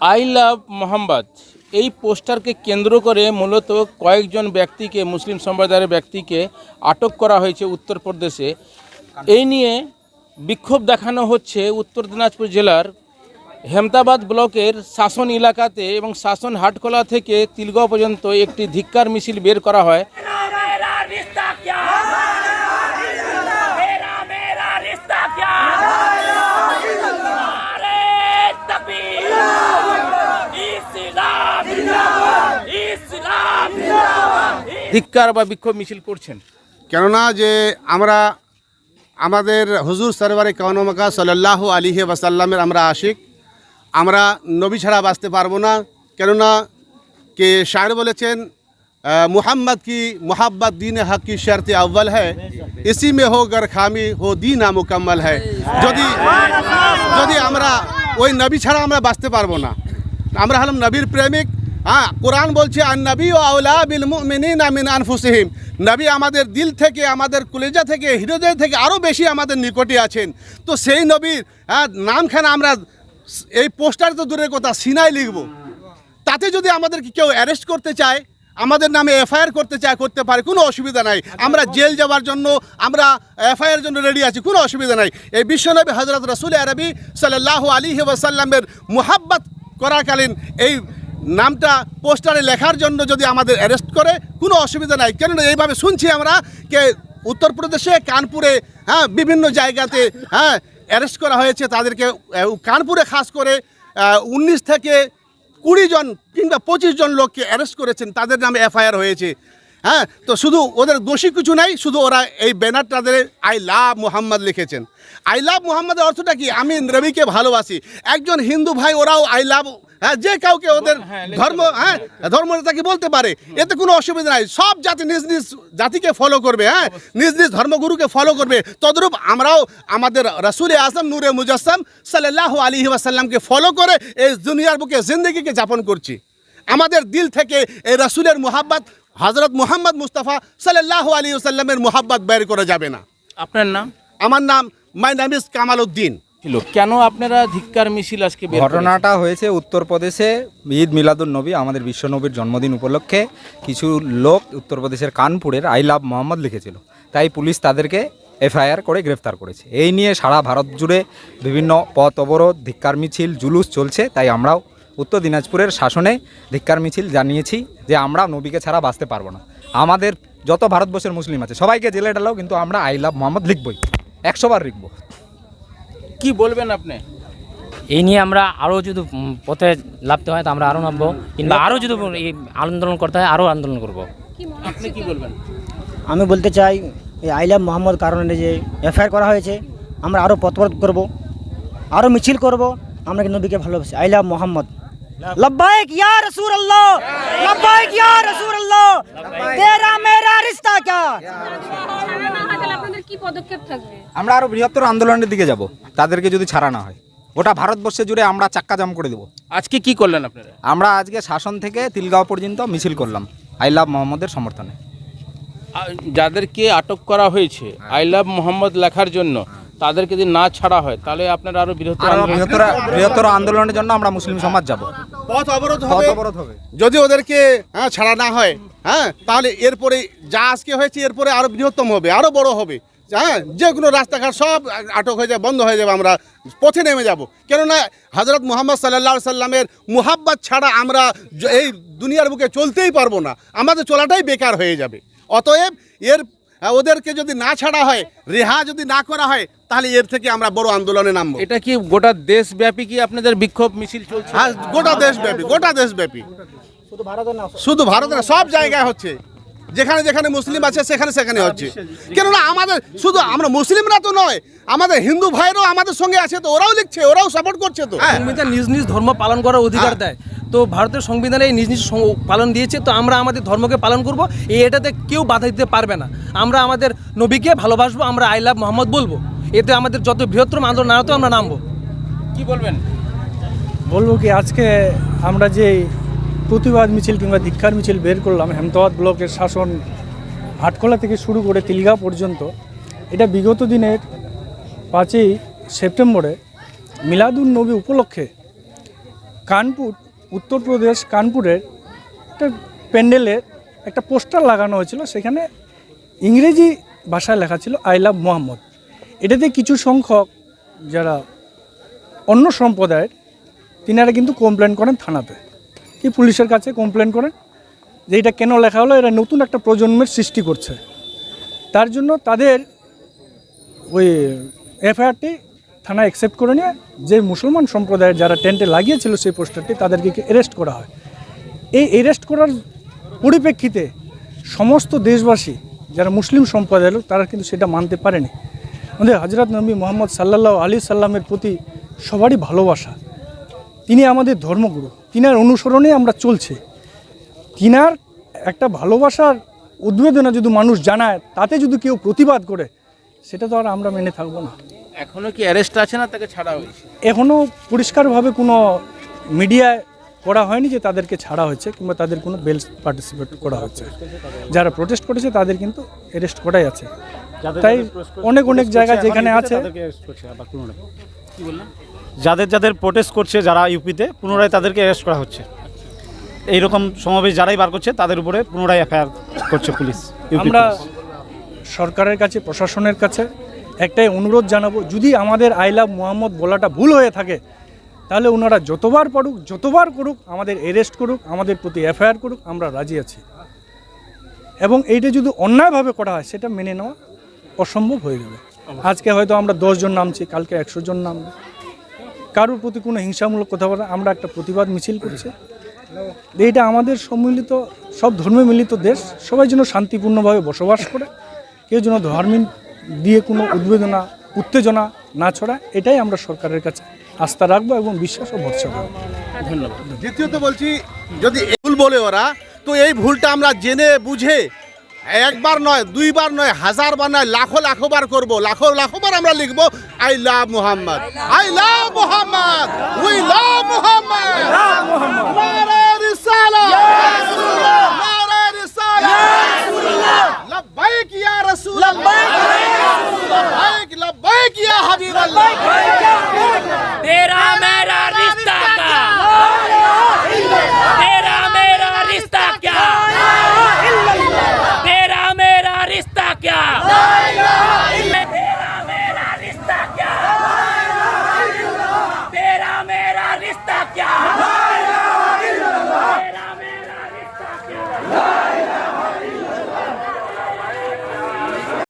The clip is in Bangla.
I love Mohammad. এই পোস্টারকে কেন্দ্র করে মূলত কয়েকজন ব্যক্তিকে, মুসলিম সম্প্রদায়ের ব্যক্তিকে আটক করা হয়েছে উত্তরপ্রদেশে। এই নিয়ে বিক্ষোভ দেখানো হচ্ছে উত্তর দিনাজপুর জেলার হেমতাবাদ ব্লকের শাসন এলাকাতে এবং শাসন হাটখোলা থেকে তিলগাঁও পর্যন্ত একটি ধিক্কার মিছিল বের করা হয়। ধিক্কার বা বিক্ষোভ মিছিল করছেন। কেননা যে আমরা, আমাদের হুজুর সরবারে কানমাকা সাল্লাহ আলিহে ওয়াসাল্লামের আমরা আশিক। আমরা নবী ছাড়া বাঁচতে পারব না। কেননা কে শায়ের বলেছেন মোহাম্মদ কি محبت দিন হক কি শর্তে اول ہے এসি মে হো گر হো দিন دین মুকাম্মল ہے যদি যদি আমরা ওই নবী ছাড়া আমরা বাঁচতে পারব না। আমরা হলাম নবীর প্রেমিক হ্যাঁ কোরআন বলছে আর নবী ও আউলা বিল মুমিনিন মিন আনফুসিহিম। নবী আমাদের দিল থেকে, আমাদের কুলেজা থেকে হৃদয় থেকে আরও বেশি আমাদের নিকটে আছেন। তো সেই নবীর হ্যাঁ নামখানা আমরা এই পোস্টার তো দূরের কথা, সিনাই লিখব। তাতে যদি আমাদেরকে কেউ অ্যারেস্ট করতে চায়, আমাদের নামে এফআইআর করতে চায়, করতে পারে, কোনো অসুবিধা নাই। আমরা জেল যাওয়ার জন্য, আমরা এফআইআর জন্য রেডি আছি, কোনো অসুবিধা নাই। এই বিশ্বনবী হজরত রসুল আরবি সাল্লাহ আলী ওয়াসাল্লামের মুহাব্বত করাকালীন এই নামটা পোস্টারে লেখার জন্য যদি আমাদের অ্যারেস্ট করে, কোনো অসুবিধা নাই। কেননা এইভাবে শুনছি আমরা কে উত্তরপ্রদেশে, কানপুরে হ্যাঁ বিভিন্ন জায়গাতে হ্যাঁ অ্যারেস্ট করা হয়েছে তাদেরকে। কানপুরে খাস করে উনিশ থেকে কুড়ি জন কিংবা পঁচিশ জন লোককে অ্যারেস্ট করেছেন। তাদের নামে এফআইআর হয়েছে। হ্যাঁ তো শুধু ওদের দোষী কিছু নাই, শুধু ওরা এই ব্যানার তাদের আই লাভ মোহাম্মদ লিখেছেন। আই লাভ মোহাম্মদের অর্থটা কি? আমি রবিকে ভালোবাসি। একজন হিন্দু ভাই, ওরাও আই লাভ হ্যাঁ যে কাউকে ওদের ধর্ম হ্যাঁ ধর্মটাকে বলতে পারে? এতে কোনো অসুবিধা নাই। সব জাতি নিজ নিজ জাতিকে ফলো করবে হ্যাঁ? নিজ নিজ ধর্মগুরুকে ফলো করবে। তদরূপ আমরাও আমাদের রসুল আসম নূরে মুজাসম সাল্লাহ আলী ওয়াসাল্লামকে ফলো করে এই দুনিয়ার বুকে জিন্দগিকে যাপন করছি। আমাদের দিল থেকে এই রসুলের মোহাব্বত হজরত মোহাম্মদ মুস্তাফা সাল্লাহ আলী ওসাল্লামের মোহাব্বত বের করা যাবে না। আপনার নাম? আমার নাম মাই নাম ইস কামাল উদ্দিন কেন আপনারা ধিক্কার মিছিল আজকে? ঘটনাটা হয়েছে উত্তরপ্রদেশে ঈদ মিলাদুল নবী, আমাদের বিশ্বনবীর জন্মদিন উপলক্ষে কিছু লোক উত্তরপ্রদেশের কানপুরের আই লাভ মোহাম্মদ লিখেছিল। তাই পুলিশ তাদেরকে এফআইআর করে গ্রেফতার করেছে। এই নিয়ে সারা ভারত জুড়ে বিভিন্ন পথ অবরোধ, ধিক্কার মিছিল, জুলুস চলছে। তাই আমরাও উত্তর দিনাজপুরের শাসনে ধিক্কার মিছিল জানিয়েছি যে আমরা নবীকে ছাড়া বাঁচতে পারব না। আমাদের যত ভারতবর্ষের মুসলিম আছে, সবাইকে জেলে ডালাও কিন্তু আমরা আই লাভ মোহাম্মদ লিখবই। একশোবার লিখব। কি বলবেন আপনি? এই নিয়ে আমরা আরও যদি পথে লাভতে হয় তো আমরা আরও নামবো। কিংবা আরও যদি এই আন্দোলন করতে হয় আরও আন্দোলন করব। আপনি কি বলবেন? আমি বলতে চাই এই আইলাম মোহাম্মদ কারণে যে এফআইআর করা হয়েছে আমরা আরও পথপথ করব আরও মিছিল করব আমরা কিন্তু নবীকে ভালোবাসি। আইলাম মোহাম্মদ। লব্বাইক ইয়া লব্বাইক ইয়া রসুল আল্লাহ তেরা মেরা আপনাদের কি আমরা আরও বৃহত্তর আন্দোলনের দিকে যাব। তাদেরকে যদি ছাড়া না হয়। ওটা ভারতবর্ষে জুড়ে আমরা চাক্কা জাম করে দেবো। আজকে কি করলেন আপনারা? আমরা আজকে শাসন থেকে তিলগাঁও পর্যন্ত মিছিল করলাম। আই লাভ মোহাম্মদের সমর্থনে। যাদেরকে আটক করা হয়েছে আই লাভ মোহাম্মদ লেখার জন্য তাদেরকে যদি না ছাড়া হয় তাহলে আপনারা আরও বৃহত্তর বৃহত্তর বৃহত্তর আন্দোলনের জন্য আমরা মুসলিম সমাজ যাব। পথ অবরোধ পথ হবে অবরোধ হবে। যদি ওদেরকে হ্যাঁ ছাড়া না হয় হ্যাঁ তাহলে এরপরে যা আজকে হয়েছে এরপরে আরও বৃহত্তম হবে আরও বড় হবে। হ্যাঁ যে কোনো রাস্তাঘাট সব আটক হয়ে যাবে বন্ধ হয়ে যাবে আমরা পথে নেমে যাব। কেননা হজরত মোহাম্মদ সাল্লাহ সাল্লামের মুহাব্বত ছাড়া আমরা এই দুনিয়ার বুকে চলতেই পারব না। আমাদের চলাটাই বেকার হয়ে যাবে। অতএব এর ওদেরকে যদি না ছাড়া হয় রেহা যদি না করা হয় তাহলে এর থেকে আমরা বড় আন্দোলনে নামবো। এটা কি গোটা দেশব্যাপী কি আপনাদের বিক্ষোভ মিছিল চলছে? হ্যাঁ গোটা দেশব্যাপী গোটা দেশব্যাপী। শুধু ভারতে না সব জায়গায় হচ্ছে। যেখানে যেখানে মুসলিম আছে সেখানে সেখানে হচ্ছে। কেননা আমাদের শুধু আমরা মুসলিমরা তো নয় আমাদের হিন্দু ভাইরাও আমাদের সঙ্গে আছে তো ওরাও লিখছে ওরাও সাপোর্ট করছে তো। হ্যাঁ নিজ নিজ ধর্ম পালন করার অধিকার হ্যাঁ। দেয়। তো ভারতের সংবিধানে এই নিজ নিজ পালন দিয়েছে তো আমরা আমাদের ধর্মকে পালন করব এই এটাতে কেউ বাধা দিতে পারবে না। আমরা আমাদের নবীকে ভালোবাসবো আমরা আই লাভ মোহাম্মদ বলব। এতে আমাদের যত বৃহত্তম আন্দোলন না হতো আমরা নামবো। কি বলবেন? বলব কি আজকে আমরা যে প্রতিবাদ মিছিল কিংবা দীক্ষার মিছিল বের করলাম হেমতাবাদ ব্লকের শাসন হাটখোলা থেকে শুরু করে তিলগাঁও পর্যন্ত এটা বিগত দিনের পাঁচই সেপ্টেম্বরে মিলাদুন নবী উপলক্ষে কানপুর উত্তরপ্রদেশ কানপুরের একটা প্যান্ডেলের একটা পোস্টার লাগানো হয়েছিল, সেখানে ইংরেজি ভাষায় লেখা ছিল আই লাভ মোহাম্মদ এটাতে কিছু সংখ্যক যারা অন্য সম্প্রদায়ের, তিনারা কিন্তু কমপ্লেন করেন থানাতে। কি পুলিশের কাছে কমপ্লেন করেন? যে এটা কেন লেখা হলো? এরা নতুন একটা প্রজন্মের সৃষ্টি করছে। তার জন্য তাদের ওই এফআইআরটি থানা অ্যাকসেপ্ট করে নিয়ে যে মুসলমান সম্প্রদায়ের যারা টেন্টে লাগিয়েছিল সেই পোস্টারটি তাদেরকে অ্যারেস্ট করা হয়। এই অ্যারেস্ট করার পরিপ্রেক্ষিতে সমস্ত দেশবাসী, যারা মুসলিম সম্প্রদায়ের লোক, তারা কিন্তু সেটা মানতে পারেনি। আমাদের হজরত নবী মোহাম্মদ সাল্লাহ আলী সাল্লামের প্রতি সবারই ভালোবাসা। তিনি আমাদের ধর্মগুরু। তিনার অনুসরণে আমরা চলছি। তিনার একটা ভালোবাসার উদ্বেদনা যদি মানুষ জানায়, তাতে যদি কেউ প্রতিবাদ করে, সেটা তো আর আমরা মেনে থাকব না। এখনও কি অ্যারেস্ট আছে না তাকে ছাড়া হয়েছে? এখনও পরিষ্কারভাবে কোনো মিডিয়ায় করা হয়নি যে তাদেরকে ছাড়া হয়েছে কিংবা তাদের কোনো বেল পার্টিসিপেট করা হচ্ছে যারা প্রোটেস্ট করেছে তাদের কিন্তু অ্যারেস্ট করাই আছে। তাই অনেক অনেক জায়গায় যেখানে আছে যাদের যাদের প্রোটেস্ট করছে যারা ইউপিতে পুনরায় তাদেরকে অ্যারেস্ট করা হচ্ছে। এইরকম সমাবেশ যারাই বার করছে তাদের উপরে পুনরায় এফআইআর করছে পুলিশ আমরা সরকারের কাছে প্রশাসনের কাছে একটাই অনুরোধ জানাব, যদি আমাদের আই লাভ মোহাম্মদ বলাটা ভুল হয়ে থাকে, তাহলে ওনারা যতবার পড়ুক, যতবার করুক, আমাদের অ্যারেস্ট করুক, আমাদের প্রতি এফআইআর করুক, আমরা রাজি আছি। এবং এইটা যদি অন্যায়ভাবে করা হয়, সেটা মেনে নেওয়া অসম্ভব হয়ে যাবে। আজকে হয়তো আমরা দশজন নামছি, কালকে একশো জন নামবে। কারোর প্রতি কোনো হিংসামূলক কথা কথাবার্তা, আমরা একটা প্রতিবাদ মিছিল করছি। এইটা আমাদের সম্মিলিত, সব ধর্মে মিলিত দেশ, সবাই যেন শান্তিপূর্ণভাবে বসবাস করে, কেউ যেন ধর্মীয় দিয়ে কোনো উদ্বেদনা উত্তেজনা না ছড়া এটাই আমরা সরকারের কাছে আস্থা রাখব এবং বিশ্বাস ও ভরসা করব। ধন্যবাদ। দ্বিতীয়ত বলছি যদি ভুল বলে ওরা তো এই ভুলটা আমরা জেনে বুঝে একবার নয় দুইবার নয় হাজার বার নয় লাখো লাখো বার করব। লাখো লাখো বার আমরা লিখব I love Muhammad. I love Muhammad. We love Muhammad. রাসূল। লাব্বাইক লাব্বাইক লাব্বাইক ইয়া হাবিবাল্লাহ।